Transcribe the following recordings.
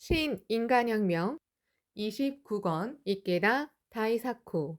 신 인간혁명 29권 이케다 다이사쿠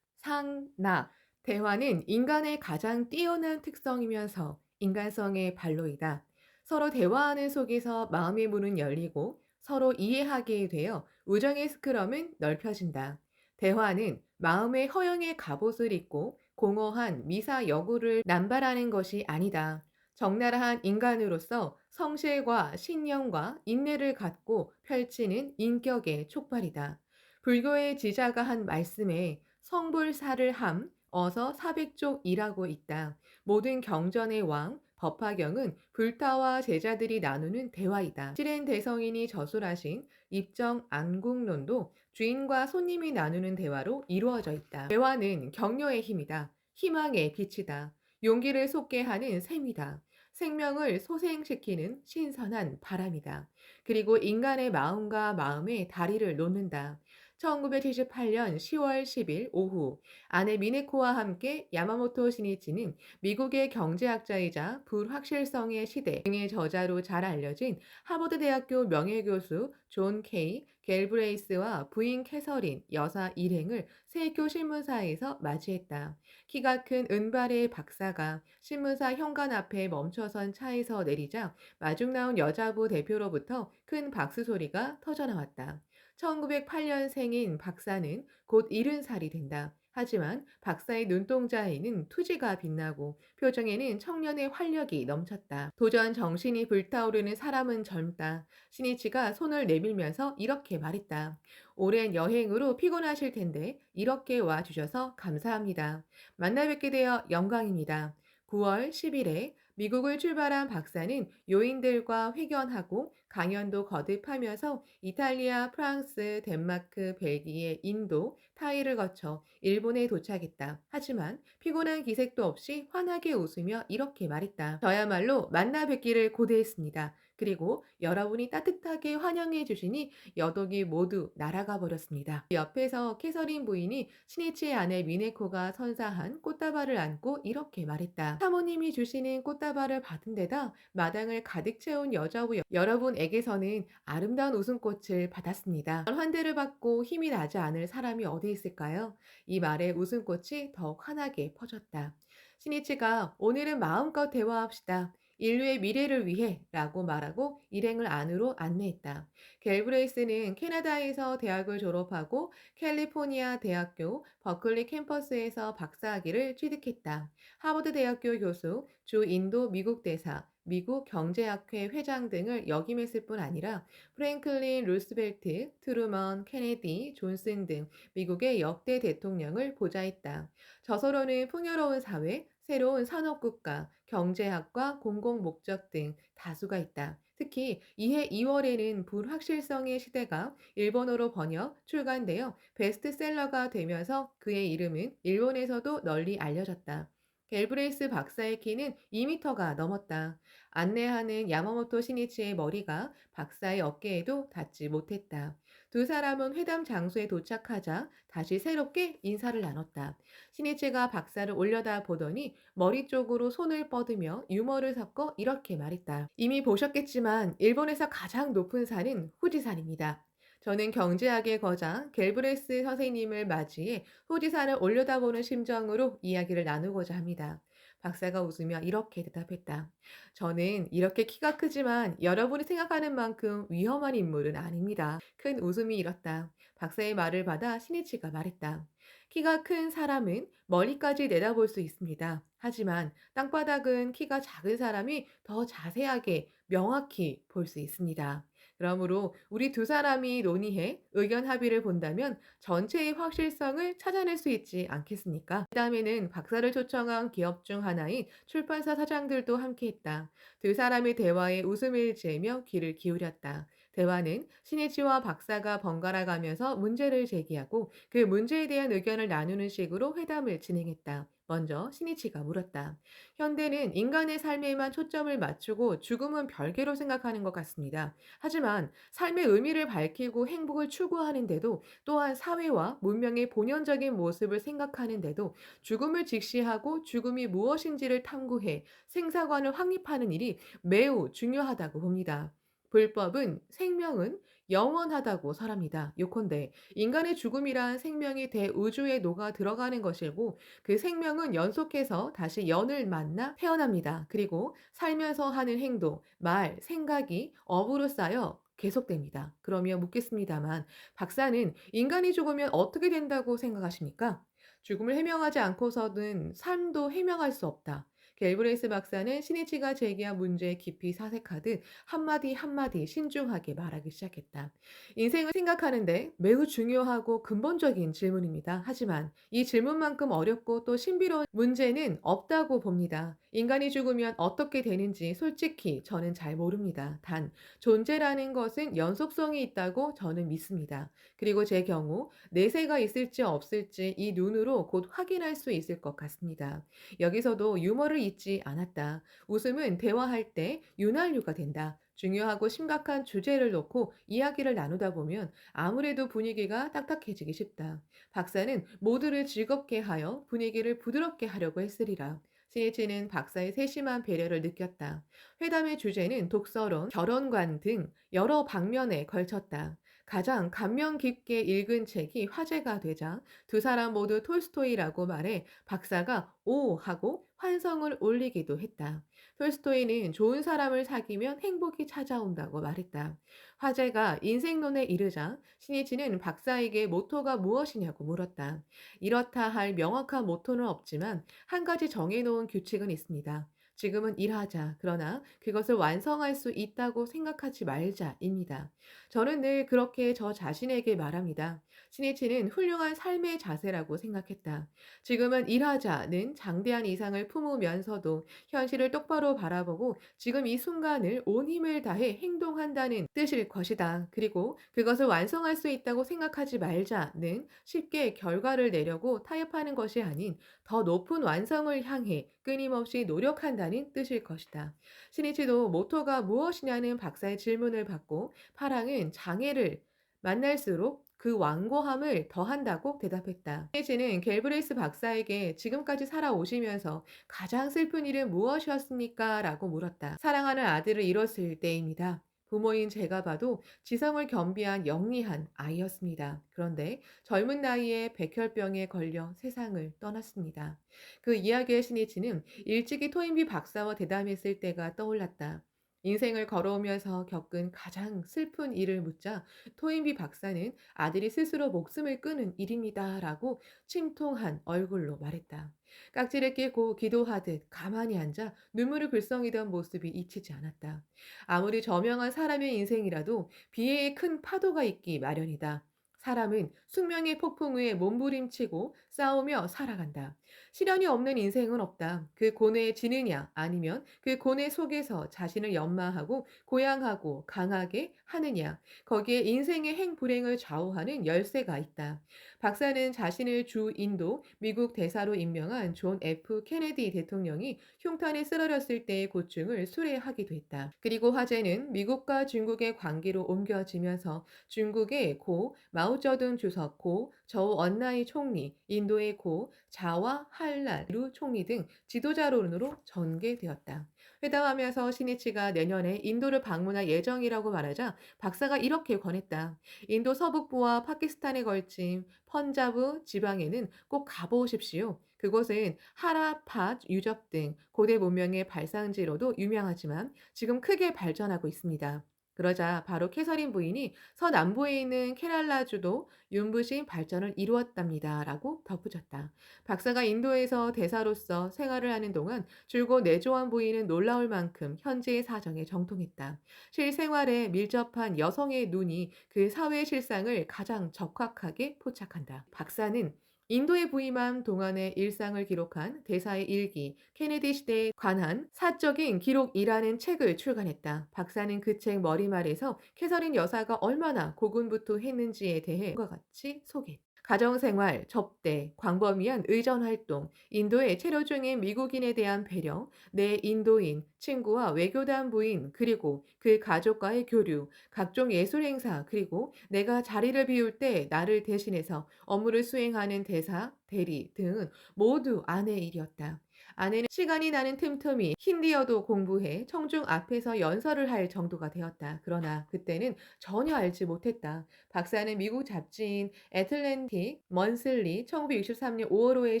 상나 대화는 인간의 가장 뛰어난 특성이면서 인간성의 발로이다. 서로 대화하는 속에서 마음의 문은 열리고 서로 이해하게 되어 우정의 스크럼은 넓혀진다. 대화는 마음의 허영의 갑옷을 입고 공허한 미사 여구를 남발하는 것이 아니다. 적나라한 인간으로서 성실과 신념과 인내를 갖고 펼치는 인격의 촉발이다. 불교의 지자가 한 말씀에 성불사를 함, 어서 사백족이라고 있다. 모든 경전의 왕, 법화경은 불타와 제자들이 나누는 대화이다. 실엔 대성인이 저술하신 입정 안국론도 주인과 손님이 나누는 대화로 이루어져 있다. 대화는 격려의 힘이다. 희망의 빛이다. 용기를 솟게 하는 샘이다. 생명을 소생시키는 신선한 바람이다. 그리고 인간의 마음과 마음의 다리를 놓는다. 1978년 10월 10일 오후 아내 미네코와 함께 야마모토 시니치는 미국의 경제학자이자 불확실성의 시대 등의 저자로 잘 알려진 하버드 대학교 명예교수 존 케이 갤브레이스와 부인 캐서린 여사 일행을 세교 신문사에서 맞이했다. 키가 큰 은발의 박사가 신문사 현관 앞에 멈춰선 차에서 내리자 마중 나온 여자부 대표로부터 큰 박수 소리가 터져나왔다. 1908년생인 박사는 곧 70살이 된다. 하지만 박사의 눈동자에는 투지가 빛나고 표정에는 청년의 활력이 넘쳤다. 도전 정신이 불타오르는 사람은 젊다. 신이치가 손을 내밀면서 이렇게 말했다. 오랜 여행으로 피곤하실 텐데 이렇게 와주셔서 감사합니다. 만나 뵙게 되어 영광입니다. 9월 10일에 미국을 출발한 박사는 요인들과 회견하고 강연도 거듭하면서 이탈리아, 프랑스, 덴마크, 벨기에, 인도, 타이를 거쳐 일본에 도착했다. 하지만 피곤한 기색도 없이 환하게 웃으며 이렇게 말했다. 저야말로 만나 뵙기를 고대했습니다. 그리고 여러분이 따뜻하게 환영해 주시니 여독이 모두 날아가 버렸습니다. 옆에서 캐서린 부인이 신이치의 아내 미네코가 선사한 꽃다발을 안고 이렇게 말했다. 사모님이 주시는 꽃다발을 받은 데다 마당을 가득 채운 여자부 여러분에게서는 아름다운 웃음꽃을 받았습니다. 환대를 받고 힘이 나지 않을 사람이 어디 있을까요? 이 말에 웃음꽃이 더욱 환하게 퍼졌다. 신이치가 오늘은 마음껏 대화합시다. 인류의 미래를 위해 라고 말하고 일행을 안으로 안내했다. 갤브레이스는 캐나다에서 대학을 졸업하고 캘리포니아 대학교 버클리 캠퍼스에서 박사학위를 취득했다. 하버드 대학교 교수, 주 인도 미국 대사, 미국 경제학회 회장 등을 역임했을 뿐 아니라 프랭클린 루스벨트, 트루먼, 케네디, 존슨 등 미국의 역대 대통령을 보좌했다. 저서로는 풍요로운 사회, 새로운 산업국가, 경제학과 공공 목적 등 다수가 있다. 특히 이해 2월에는 불확실성의 시대가 일본어로 번역, 출간되어 베스트셀러가 되면서 그의 이름은 일본에서도 널리 알려졌다. 갤브레이스 박사의 키는 2미터가 넘었다. 안내하는 야마모토 시니치의 머리가 박사의 어깨에도 닿지 못했다. 두 사람은 회담 장소에 도착하자 다시 새롭게 인사를 나눴다. 시니치가 박사를 올려다 보더니 머리 쪽으로 손을 뻗으며 유머를 섞어 이렇게 말했다. 이미 보셨겠지만 일본에서 가장 높은 산은 후지산입니다. 저는 경제학의 거장 갤브레스 선생님을 맞이해 후지산을 올려다보는 심정으로 이야기를 나누고자 합니다. 박사가 웃으며 이렇게 대답했다. 저는 이렇게 키가 크지만 여러분이 생각하는 만큼 위험한 인물은 아닙니다. 큰 웃음이 일었다. 박사의 말을 받아 신이치가 말했다. 키가 큰 사람은 멀리까지 내다볼 수 있습니다. 하지만 땅바닥은 키가 작은 사람이 더 자세하게 명확히 볼 수 있습니다. 그러므로 우리 두 사람이 논의해 의견 합의를 본다면 전체의 확실성을 찾아낼 수 있지 않겠습니까? 그 다음에는 박사를 초청한 기업 중 하나인 출판사 사장들도 함께했다. 두 사람의 대화에 웃음을 지으며 귀를 기울였다. 대화는 신혜지와 박사가 번갈아 가면서 문제를 제기하고 그 문제에 대한 의견을 나누는 식으로 회담을 진행했다. 먼저 신이치가 물었다. 현대는 인간의 삶에만 초점을 맞추고 죽음은 별개로 생각하는 것 같습니다. 하지만 삶의 의미를 밝히고 행복을 추구하는데도 또한 사회와 문명의 본연적인 모습을 생각하는데도 죽음을 직시하고 죽음이 무엇인지를 탐구해 생사관을 확립하는 일이 매우 중요하다고 봅니다. 불법은 생명은 영원하다고 설합니다. 요컨대 인간의 죽음이란 생명이 대우주에 녹아 들어가는 것이고 그 생명은 연속해서 다시 연을 만나 태어납니다. 그리고 살면서 하는 행동, 말, 생각이 업으로 쌓여 계속됩니다. 그러면 묻겠습니다만 박사는 인간이 죽으면 어떻게 된다고 생각하십니까? 죽음을 해명하지 않고서는 삶도 해명할 수 없다. 갤브레이스 박사는 시니치가 제기한 문제에 깊이 사색하듯 한마디 한마디 신중하게 말하기 시작했다. 인생을 생각하는데 매우 중요하고 근본적인 질문입니다. 하지만 이 질문만큼 어렵고 또 신비로운 문제는 없다고 봅니다. 인간이 죽으면 어떻게 되는지 솔직히 저는 잘 모릅니다. 단, 존재라는 것은 연속성이 있다고 저는 믿습니다. 그리고 제 경우 내세가 있을지 없을지 이 눈으로 곧 확인할 수 있을 것 같습니다. 여기서도 유머를 잊지 않았다. 웃음은 대화할 때 윤활유가 된다. 중요하고 심각한 주제를 놓고 이야기를 나누다 보면 아무래도 분위기가 딱딱해지기 쉽다. 박사는 모두를 즐겁게 하여 분위기를 부드럽게 하려고 했으리라. 신이치는 박사의 세심한 배려를 느꼈다. 회담의 주제는 독서론, 결혼관 등 여러 방면에 걸쳤다. 가장 감명 깊게 읽은 책이 화제가 되자 두 사람 모두 톨스토이라고 말해 박사가 오 하고 환성을 올리기도 했다. 톨스토이는 좋은 사람을 사귀면 행복이 찾아온다고 말했다. 화제가 인생론에 이르자 신이치는 박사에게 모토가 무엇이냐고 물었다. 이렇다 할 명확한 모토는 없지만 한 가지 정해놓은 규칙은 있습니다. 지금은 일하자. 그러나 그것을 완성할 수 있다고 생각하지 말자입니다. 저는 늘 그렇게 저 자신에게 말합니다. 신이치는 훌륭한 삶의 자세라고 생각했다. 지금은 일하자는 장대한 이상을 품으면서도 현실을 똑바로 바라보고 지금 이 순간을 온 힘을 다해 행동한다는 뜻일 것이다. 그리고 그것을 완성할 수 있다고 생각하지 말자는 쉽게 결과를 내려고 타협하는 것이 아닌 더 높은 완성을 향해 끊임없이 노력한다는 뜻일 것이다. 신이치도 모토가 무엇이냐는 박사의 질문을 받고 파랑은 장애를 만날수록 그 완고함을 더한다고 대답했다. 신이치는 갤브레이스 박사에게 지금까지 살아오시면서 가장 슬픈 일은 무엇이었습니까? 라고 물었다. 사랑하는 아들을 잃었을 때입니다. 부모인 제가 봐도 지성을 겸비한 영리한 아이였습니다. 그런데 젊은 나이에 백혈병에 걸려 세상을 떠났습니다. 그 이야기의 신이치는 일찍이 토인비 박사와 대담했을 때가 떠올랐다. 인생을 걸어오면서 겪은 가장 슬픈 일을 묻자 토인비 박사는 아들이 스스로 목숨을 끊은 일입니다. 라고 침통한 얼굴로 말했다. 깍지를 끼고 기도하듯 가만히 앉아 눈물을 글썽이던 모습이 잊히지 않았다. 아무리 저명한 사람의 인생이라도 비애의 큰 파도가 있기 마련이다. 사람은 숙명의 폭풍 위에 몸부림치고 싸우며 살아간다. 시련이 없는 인생은 없다. 그 고뇌에 지느냐 아니면 그 고뇌 속에서 자신을 연마하고 고양하고 강하게 하느냐 거기에 인생의 행 불행을 좌우하는 열쇠가 있다. 박사는 자신을 주 인도 미국 대사로 임명한 존 F 케네디 대통령이 흉탄에 쓰러졌을 때의 고충을 수레하기도 했다. 그리고 화제는 미국과 중국의 관계로 옮겨지면서 중국의 고 마오쩌둥 주석, 고 저우 언나이 총리, 인도의 고 자와 할란 루 총리 등 지도자론으로 전개되었다. 회담하면서 시니치가 내년에 인도를 방문할 예정이라고 말하자 박사가 이렇게 권했다. 인도 서북부와 파키스탄에 걸친 펀자브 지방에는 꼭 가보십시오. 그곳은 하라팟 유적 등 고대 문명의 발상지로도 유명하지만 지금 크게 발전하고 있습니다. 그러자 바로 캐서린 부인이 서남부에 있는 케랄라주도 윤부신 발전을 이루었답니다. 라고 덧붙였다. 박사가 인도에서 대사로서 생활을 하는 동안 줄곧 내조한 부인은 놀라울 만큼 현재의 사정에 정통했다. 실생활에 밀접한 여성의 눈이 그 사회 실상을 가장 적확하게 포착한다. 박사는 인도에 부임한 동안의 일상을 기록한 대사의 일기, 케네디 시대에 관한 사적인 기록이라는 책을 출간했다. 박사는 그 책 머리말에서 캐서린 여사가 얼마나 고군부투했는지에 대해 과 같이 소개했다. 가정생활, 접대, 광범위한 의전활동, 인도의 체류 중인 미국인에 대한 배려, 내 인도인, 친구와 외교단 부인, 그리고 그 가족과의 교류, 각종 예술행사, 그리고 내가 자리를 비울 때 나를 대신해서 업무를 수행하는 대사, 대리 등은 모두 아내의 일이었다. 아내는 시간이 나는 틈틈이 힌디어도 공부해 청중 앞에서 연설을 할 정도가 되었다. 그러나 그때는 전혀 알지 못했다. 박사는 미국 잡지인 애틀랜틱 먼슬리 1963년 5월호에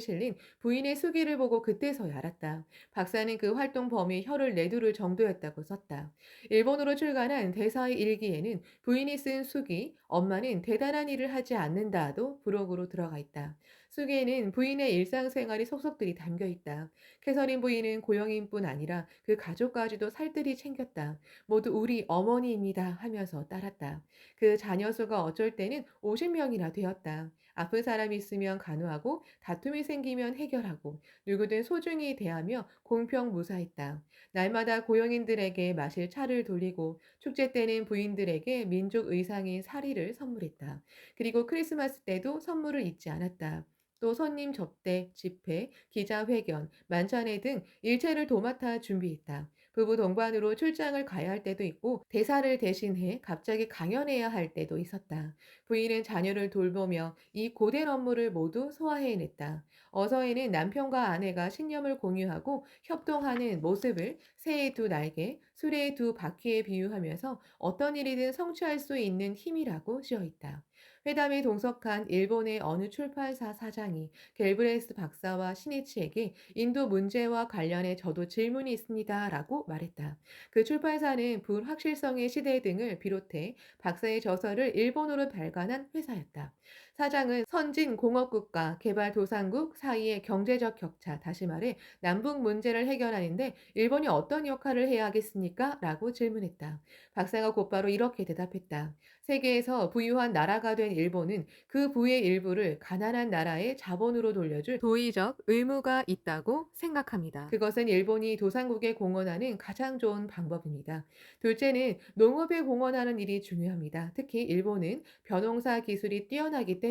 실린 부인의 수기를 보고 그때서야 알았다. 박사는 그 활동 범위에 혀를 내두를 정도였다고 썼다. 일본어로 출간한 대사의 일기에는 부인이 쓴 수기, 엄마는 대단한 일을 하지 않는다도 부록으로 들어가 있다. 수기에는 부인의 일상생활이 속속들이 담겨 있다. 캐서린 부인은 고영인뿐 아니라 그 가족까지도 살뜰히 챙겼다. 모두 우리 어머니입니다 하면서 따랐다. 그 자녀 수가 어쩔 때는 50명이나 되었다. 아픈 사람이 있으면 간호하고 다툼이 생기면 해결하고 누구든 소중히 대하며 공평 무사했다. 날마다 고용인들에게 마실 차를 돌리고 축제 때는 부인들에게 민족 의상인 사리를 선물했다. 그리고 크리스마스 때도 선물을 잊지 않았다. 또 손님 접대, 집회, 기자회견, 만찬회 등 일체를 도맡아 준비했다. 부부 동반으로 출장을 가야 할 때도 있고 대사를 대신해 갑자기 강연해야 할 때도 있었다. 부인은 자녀를 돌보며 이 고된 업무를 모두 소화해냈다. 어서에는 남편과 아내가 신념을 공유하고 협동하는 모습을 새의 두 날개, 수레의 두 바퀴에 비유하면서 어떤 일이든 성취할 수 있는 힘이라고 씌어 있다. 회담에 동석한 일본의 어느 출판사 사장이 겔브레스 박사와 신이치에게 인도 문제와 관련해 저도 질문이 있습니다. 라고 말했다. 그 출판사는 불확실성의 시대 등을 비롯해 박사의 저서를 일본어로 발간한 회사였다. 사장은 선진 공업국가 개발도상국 사이의 경제적 격차, 다시 말해 남북 문제를 해결하는데 일본이 어떤 역할을 해야 하겠습니까? 라고 질문했다. 박사가 곧바로 이렇게 대답했다. 세계에서 부유한 나라가 된 일본은 그 부의 일부를 가난한 나라의 자본으로 돌려줄 도의적 의무가 있다고 생각합니다. 그것은 일본이 도상국에 공헌하는 가장 좋은 방법입니다. 둘째는 농업에 공헌하는 일이 중요합니다. 특히 일본은 벼농사 기술이 뛰어나기 때문에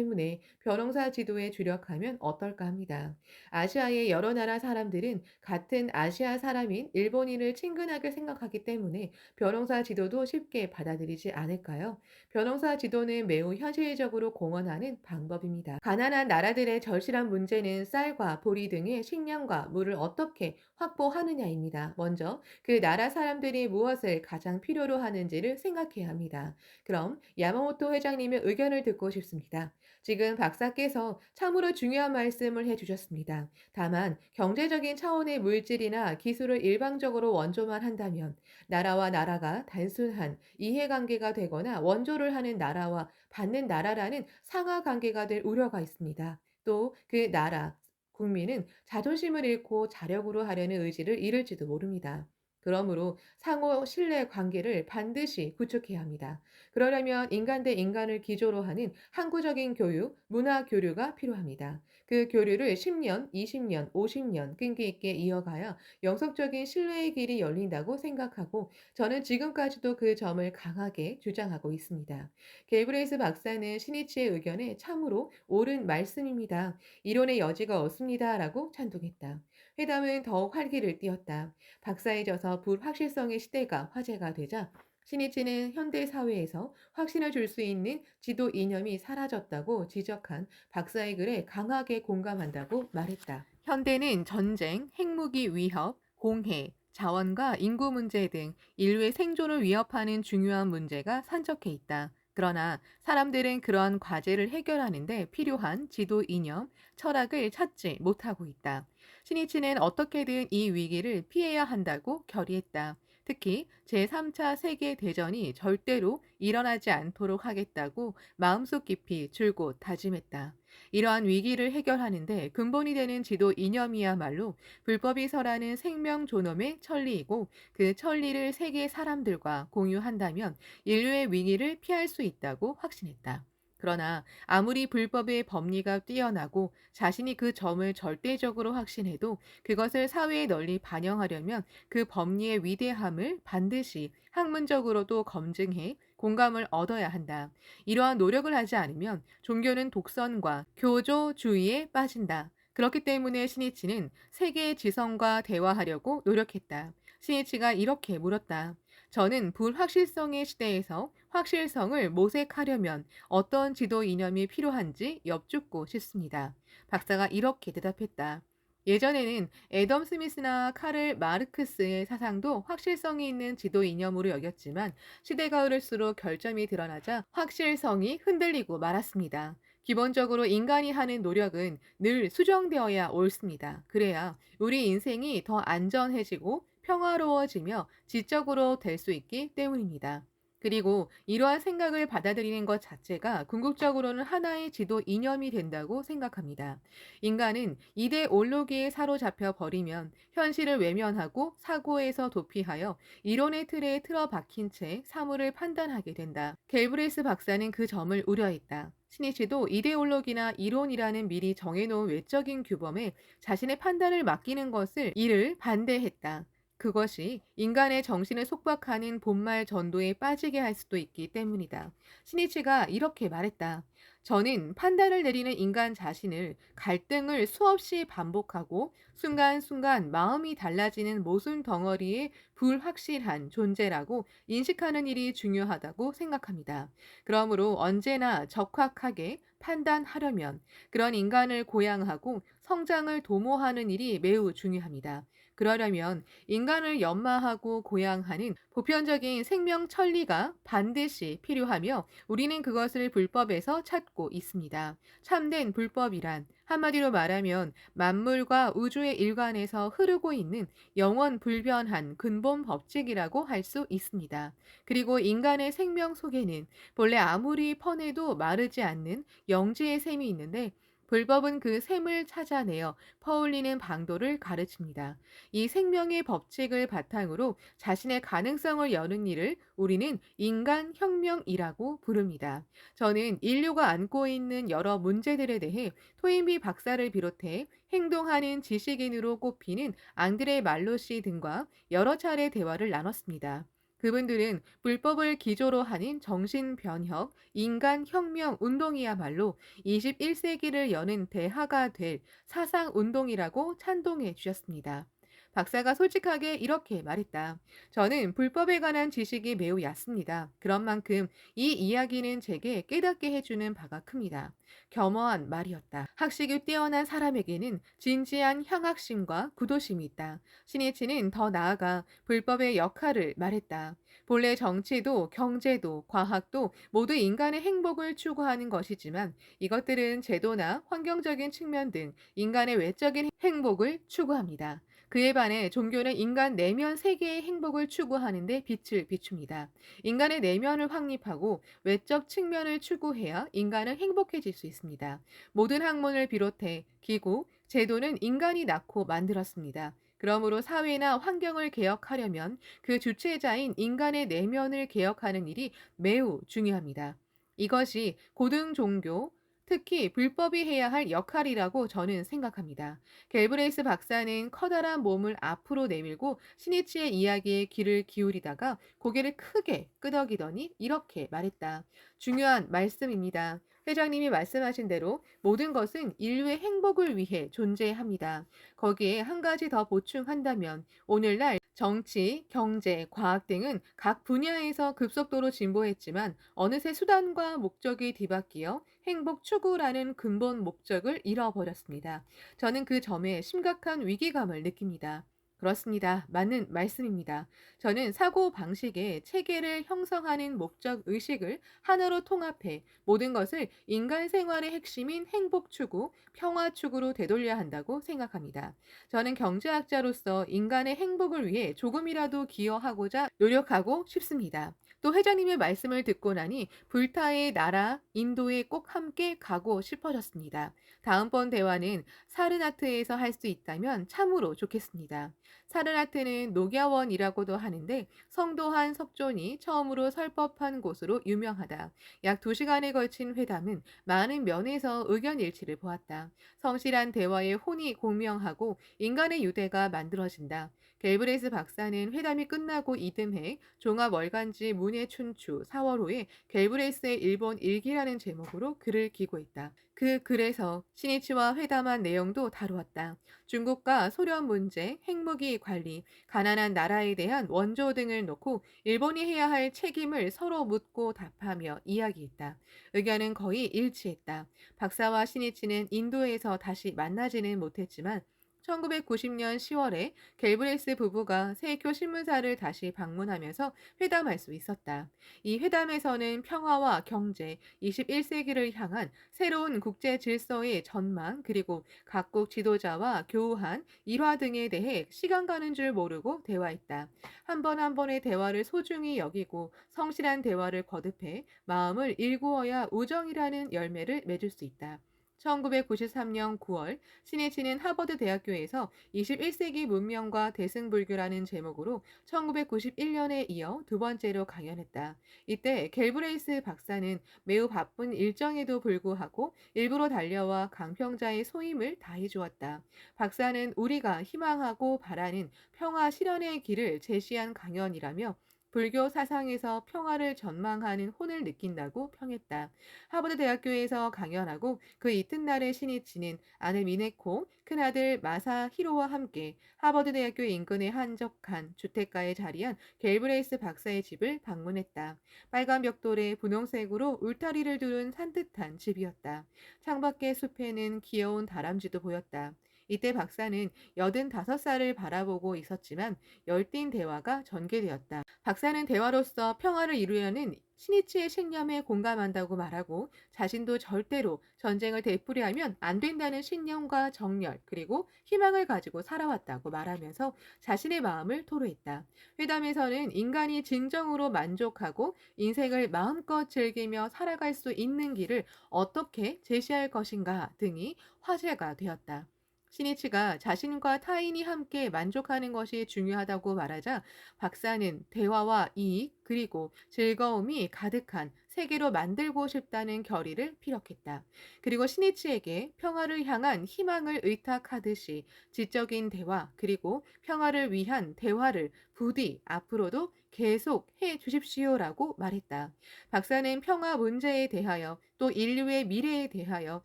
벼농사 지도에 주력하면 어떨까 합니다. 아시아의 여러 나라 사람들은 같은 아시아 사람인 일본인을 친근하게 생각하기 때문에 벼농사 지도도 쉽게 받아들이지 않을까요? 벼농사 지도는 매우 현실적으로 공헌하는 방법입니다. 가난한 나라들의 절실한 문제는 쌀과 보리 등의 식량과 물을 어떻게 확보하느냐입니다. 먼저 그 나라 사람들이 무엇을 가장 필요로 하는지를 생각해야 합니다. 그럼 야마모토 회장님의 의견을 듣고 싶습니다. 지금 박사께서 참으로 중요한 말씀을 해주셨습니다. 다만 경제적인 차원의 물질이나 기술을 일방적으로 원조만 한다면 나라와 나라가 단순한 이해관계가 되거나 원조를 하는 나라와 받는 나라라는 상하 관계가 될 우려가 있습니다. 또 그 나라, 국민은 자존심을 잃고 자력으로 하려는 의지를 잃을지도 모릅니다. 그러므로 상호 신뢰 관계를 반드시 구축해야 합니다. 그러려면 인간 대 인간을 기조로 하는 항구적인 교육, 문화 교류가 필요합니다. 그 교류를 10년, 20년, 50년 끈기 있게 이어가야 영속적인 신뢰의 길이 열린다고 생각하고 저는 지금까지도 그 점을 강하게 주장하고 있습니다. 겔브레이스 박사는 신이치의 의견에 참으로 옳은 말씀입니다. 이론의 여지가 없습니다. 라고 찬동했다. 회담은 더욱 활기를 띠었다. 박사의 저서 불확실성의 시대가 화제가 되자 신이치는 현대 사회에서 확신을 줄 수 있는 지도 이념이 사라졌다고 지적한 박사의 글에 강하게 공감한다고 말했다. 현대는 전쟁, 핵무기 위협, 공해, 자원과 인구 문제 등 인류의 생존을 위협하는 중요한 문제가 산적해 있다. 그러나 사람들은 그러한 과제를 해결하는데 필요한 지도 이념, 철학을 찾지 못하고 있다. 신이치는 어떻게든 이 위기를 피해야 한다고 결의했다. 특히 제3차 세계대전이 절대로 일어나지 않도록 하겠다고 마음속 깊이 줄곧 다짐했다. 이러한 위기를 해결하는데 근본이 되는 지도 이념이야말로 불법이 설하는 생명 존엄의 천리이고 그 천리를 세계 사람들과 공유한다면 인류의 위기를 피할 수 있다고 확신했다. 그러나 아무리 불법의 법리가 뛰어나고 자신이 그 점을 절대적으로 확신해도 그것을 사회에 널리 반영하려면 그 법리의 위대함을 반드시 학문적으로도 검증해 공감을 얻어야 한다. 이러한 노력을 하지 않으면 종교는 독선과 교조주의에 빠진다. 그렇기 때문에 신이치는 세계의 지성과 대화하려고 노력했다. 신이치가 이렇게 물었다. 저는 불확실성의 시대에서 확실성을 모색하려면 어떤 지도 이념이 필요한지 엽죽고 싶습니다. 박사가 이렇게 대답했다. 예전에는 애덤 스미스나 카를 마르크스의 사상도 확실성이 있는 지도 이념으로 여겼지만 시대가 흐를수록 결점이 드러나자 확실성이 흔들리고 말았습니다. 기본적으로 인간이 하는 노력은 늘 수정되어야 옳습니다. 그래야 우리 인생이 더 안전해지고 평화로워지며 지적으로 될 수 있기 때문입니다. 그리고 이러한 생각을 받아들이는 것 자체가 궁극적으로는 하나의 지도 이념이 된다고 생각합니다. 인간은 이데올로기에 사로잡혀 버리면 현실을 외면하고 사고에서 도피하여 이론의 틀에 틀어박힌 채 사물을 판단하게 된다. 갤브레스 박사는 그 점을 우려했다. 스니치도 이데올로기나 이론이라는 미리 정해놓은 외적인 규범에 자신의 판단을 맡기는 것을 이를 반대했다. 그것이 인간의 정신을 속박하는 본말 전도에 빠지게 할 수도 있기 때문이다. 시니치가 이렇게 말했다. 저는 판단을 내리는 인간 자신을 갈등을 수없이 반복하고 순간순간 마음이 달라지는 모순 덩어리의 불확실한 존재라고 인식하는 일이 중요하다고 생각합니다. 그러므로 언제나 적확하게 판단하려면 그런 인간을 고양하고 성장을 도모하는 일이 매우 중요합니다. 그러려면 인간을 연마하고 고양하는 보편적인 생명 천리가 반드시 필요하며 우리는 그것을 불법에서 찾고 있습니다. 참된 불법이란 한마디로 말하면 만물과 우주의 일관에서 흐르고 있는 영원 불변한 근본 법칙이라고 할 수 있습니다. 그리고 인간의 생명 속에는 본래 아무리 퍼내도 마르지 않는 영지의 샘이 있는데 불법은 그 샘을 찾아내어 퍼올리는 방도를 가르칩니다. 이 생명의 법칙을 바탕으로 자신의 가능성을 여는 일을 우리는 인간 혁명이라고 부릅니다. 저는 인류가 안고 있는 여러 문제들에 대해 토인비 박사를 비롯해 행동하는 지식인으로 꼽히는 앙드레 말로시 등과 여러 차례 대화를 나눴습니다. 그분들은 불법을 기조로 하는 정신변혁, 인간혁명 운동이야말로 21세기를 여는 대하가 될 사상운동이라고 찬동해 주셨습니다. 박사가 솔직하게 이렇게 말했다. 저는 불법에 관한 지식이 매우 얕습니다. 그런 만큼 이 이야기는 제게 깨닫게 해주는 바가 큽니다. 겸허한 말이었다. 학식이 뛰어난 사람에게는 진지한 향학심과 구도심이 있다. 신이치는 더 나아가 불법의 역할을 말했다. 본래 정치도 경제도 과학도 모두 인간의 행복을 추구하는 것이지만 이것들은 제도나 환경적인 측면 등 인간의 외적인 행복을 추구합니다. 그에 반해 종교는 인간 내면 세계의 행복을 추구하는데 빛을 비춥니다. 인간의 내면을 확립하고 외적 측면을 추구해야 인간은 행복해질 수 있습니다. 모든 학문을 비롯해 기구, 제도는 인간이 낳고 만들었습니다. 그러므로 사회나 환경을 개혁하려면 그 주체자인 인간의 내면을 개혁하는 일이 매우 중요합니다. 이것이 고등 종교, 특히 불법이 해야 할 역할이라고 저는 생각합니다. 갤브레이스 박사는 커다란 몸을 앞으로 내밀고 시니치의 이야기에 귀를 기울이다가 고개를 크게 끄덕이더니 이렇게 말했다. 중요한 말씀입니다. 회장님이 말씀하신 대로 모든 것은 인류의 행복을 위해 존재합니다. 거기에 한 가지 더 보충한다면 오늘날 정치, 경제, 과학 등은 각 분야에서 급속도로 진보했지만 어느새 수단과 목적이 뒤바뀌어 행복 추구라는 근본 목적을 잃어버렸습니다. 저는 그 점에 심각한 위기감을 느낍니다. 그렇습니다. 맞는 말씀입니다. 저는 사고 방식의 체계를 형성하는 목적 의식을 하나로 통합해 모든 것을 인간 생활의 핵심인 행복 추구, 평화 추구로 되돌려야 한다고 생각합니다. 저는 경제학자로서 인간의 행복을 위해 조금이라도 기여하고자 노력하고 싶습니다. 또 회장님의 말씀을 듣고 나니 불타의 나라 인도에 꼭 함께 가고 싶어졌습니다. 다음번 대화는 사르나트에서 할 수 있다면 참으로 좋겠습니다. 사르나트는 녹야원이라고도 하는데 성도한 석존이 처음으로 설법한 곳으로 유명하다. 약 2시간에 걸친 회담은 많은 면에서 의견 일치를 보았다. 성실한 대화에 혼이 공명하고 인간의 유대가 만들어진다. 갤브레스 박사는 회담이 끝나고 이듬해 종합 월간지 문예 춘추 4월 호에 갤브레스의 일본 일기라는 제목으로 글을 기고했다. 그 글에서 시니치와 회담한 내용도 다루었다. 중국과 소련 문제, 핵무기 관리, 가난한 나라에 대한 원조 등을 놓고 일본이 해야 할 책임을 서로 묻고 답하며 이야기했다. 의견은 거의 일치했다. 박사와 시니치는 인도에서 다시 만나지는 못했지만 1990년 10월에 갤브레스 부부가 세교 신문사를 다시 방문하면서 회담할 수 있었다. 이 회담에서는 평화와 경제, 21세기를 향한 새로운 국제 질서의 전망, 그리고 각국 지도자와 교우한 일화 등에 대해 시간 가는 줄 모르고 대화했다. 한 번 한 번의 대화를 소중히 여기고 성실한 대화를 거듭해 마음을 일구어야 우정이라는 열매를 맺을 수 있다. 1993년 9월 신해치는 하버드 대학교에서 21세기 문명과 대승불교라는 제목으로 1991년에 이어 두 번째로 강연했다. 이때 갤브레이스 박사는 매우 바쁜 일정에도 불구하고 일부러 달려와 강평자의 소임을 다해 주었다. 박사는 우리가 희망하고 바라는 평화 실현의 길을 제시한 강연이라며 불교 사상에서 평화를 전망하는 혼을 느낀다고 평했다. 하버드 대학교에서 강연하고 그 이튿날에 신이치는 아내 미네코, 큰아들 마사 히로와 함께 하버드 대학교 인근에 한적한 주택가에 자리한 갤브레이스 박사의 집을 방문했다. 빨간 벽돌에 분홍색으로 울타리를 두른 산뜻한 집이었다. 창밖의 숲에는 귀여운 다람쥐도 보였다. 이때 박사는 85살을 바라보고 있었지만 열띤 대화가 전개되었다. 박사는 대화로서 평화를 이루려는 신이치의 신념에 공감한다고 말하고 자신도 절대로 전쟁을 되풀이하면 안 된다는 신념과 정열 그리고 희망을 가지고 살아왔다고 말하면서 자신의 마음을 토로했다. 회담에서는 인간이 진정으로 만족하고 인생을 마음껏 즐기며 살아갈 수 있는 길을 어떻게 제시할 것인가 등이 화제가 되었다. 시니치가 자신과 타인이 함께 만족하는 것이 중요하다고 말하자 박사는 대화와 이익 그리고 즐거움이 가득한 세계로 만들고 싶다는 결의를 피력했다. 그리고 시니치에게 평화를 향한 희망을 의탁하듯이 지적인 대화 그리고 평화를 위한 대화를 부디 앞으로도 계속 해 주십시오라고 말했다. 박사는 평화 문제에 대하여 또 인류의 미래에 대하여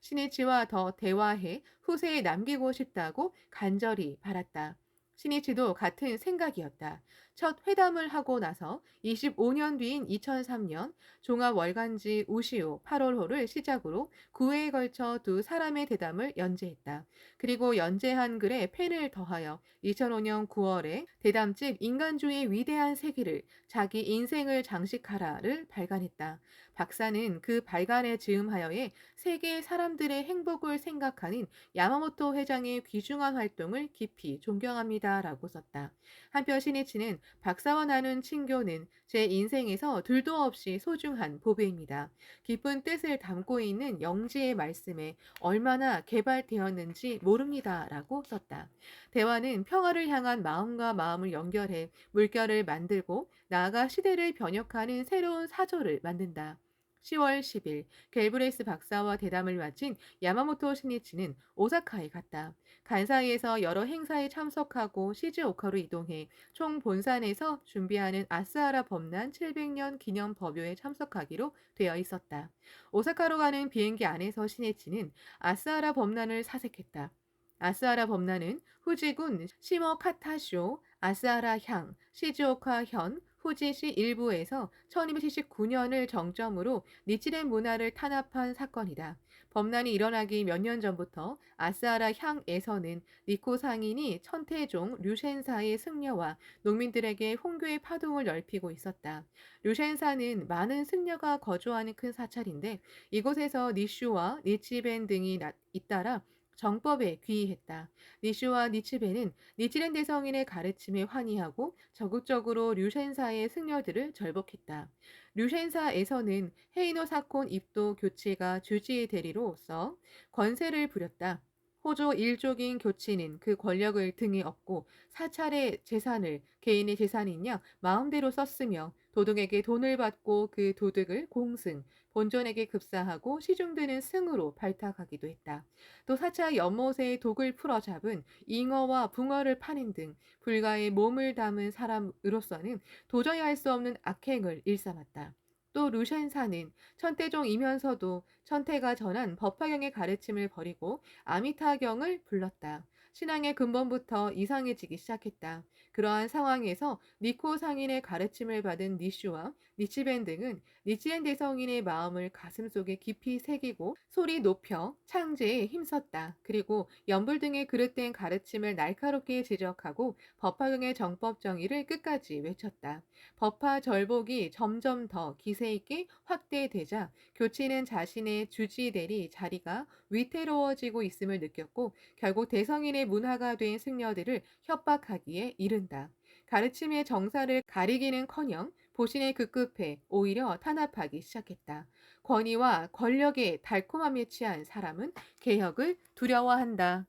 시니치와 더 대화해 후세에 남기고 싶다고 간절히 바랐다. 시니치도 같은 생각이었다. 첫 회담을 하고 나서 25년 뒤인 2003년 종합 월간지 우시오 8월호를 시작으로 9회에 걸쳐 두 사람의 대담을 연재했다. 그리고 연재한 글에 펜을 더하여 2005년 9월에 대담집 인간주의 위대한 세기를 자기 인생을 장식하라를 발간했다. 박사는 그 발간에 즈음하여에 세계 사람들의 행복을 생각하는 야마모토 회장의 귀중한 활동을 깊이 존경합니다라고 썼다. 한편 신이치는 박사와 나눈 친교는 제 인생에서 둘도 없이 소중한 보배입니다. 깊은 뜻을 담고 있는 영지의 말씀에 얼마나 개발되었는지 모릅니다. 라고 썼다. 대화는 평화를 향한 마음과 마음을 연결해 물결을 만들고 나아가 시대를 변혁하는 새로운 사조를 만든다. 10월 10일 갤브레스 박사와 대담을 마친 야마모토 신이치는 오사카에 갔다. 간사이에서 여러 행사에 참석하고 시즈오카로 이동해 총 본산에서 준비하는 아스하라 범난 700년 기념 법요에 참석하기로 되어 있었다. 오사카로 가는 비행기 안에서 신이치는 아스하라 범난을 사색했다. 아스하라 범난은 후지군 시모카타쇼, 아스하라 향, 시즈오카 현, 후지시 일부에서 1279년을 정점으로 니치렌 문화를 탄압한 사건이다. 범란이 일어나기 몇 년 전부터 아스아라 향에서는 니코 상인이 천태종 류셴사의 승려와 농민들에게 홍교의 파동을 넓히고 있었다. 류셴사는 많은 승려가 거주하는 큰 사찰인데 이곳에서 니슈와 니치벤 등이 잇따라 정법에 귀의했다. 니슈와 니츠베는 니치렌 대 성인의 가르침에 환희하고 적극적으로 류센사의 승려들을 절복했다. 류센사에서는 헤이노 사콘 입도 교치가 주지의 대리로서 권세를 부렸다. 호조 일족인 교치는 그 권력을 등에 업고 사찰의 재산을 개인의 재산인 양 마음대로 썼으며 도둑에게 돈을 받고 그 도둑을 공승, 본전에게 급사하고 시중드는 승으로 발탁하기도 했다. 또 사차 연못에 독을 풀어 잡은 잉어와 붕어를 파는 등 불가의 몸을 담은 사람으로서는 도저히 할 수 없는 악행을 일삼았다. 또 루셴사는 천태종이면서도 천태가 전한 법화경의 가르침을 버리고 아미타경을 불렀다. 신앙의 근본부터 이상해지기 시작했다. 그러한 상황에서 니코 상인의 가르침을 받은 니슈와 니치벤 등은 니치엔 대성인의 마음을 가슴속에 깊이 새기고 소리 높여 창제에 힘썼다. 그리고 연불 등의 그릇된 가르침을 날카롭게 지적하고 법화 등의 정법 정의를 끝까지 외쳤다. 법화 절복이 점점 더 기세 있게 확대되자 교치는 자신의 주지대리 자리가 위태로워지고 있음을 느꼈고 결국 대성인 의 문화가 된 승려들을 협박하기에 이른다. 가르침의 정사를 가리기는커녕 보신에 급급해 오히려 탄압하기 시작했다. 권위와 권력의 달콤함에 취한 사람은 개혁을 두려워한다.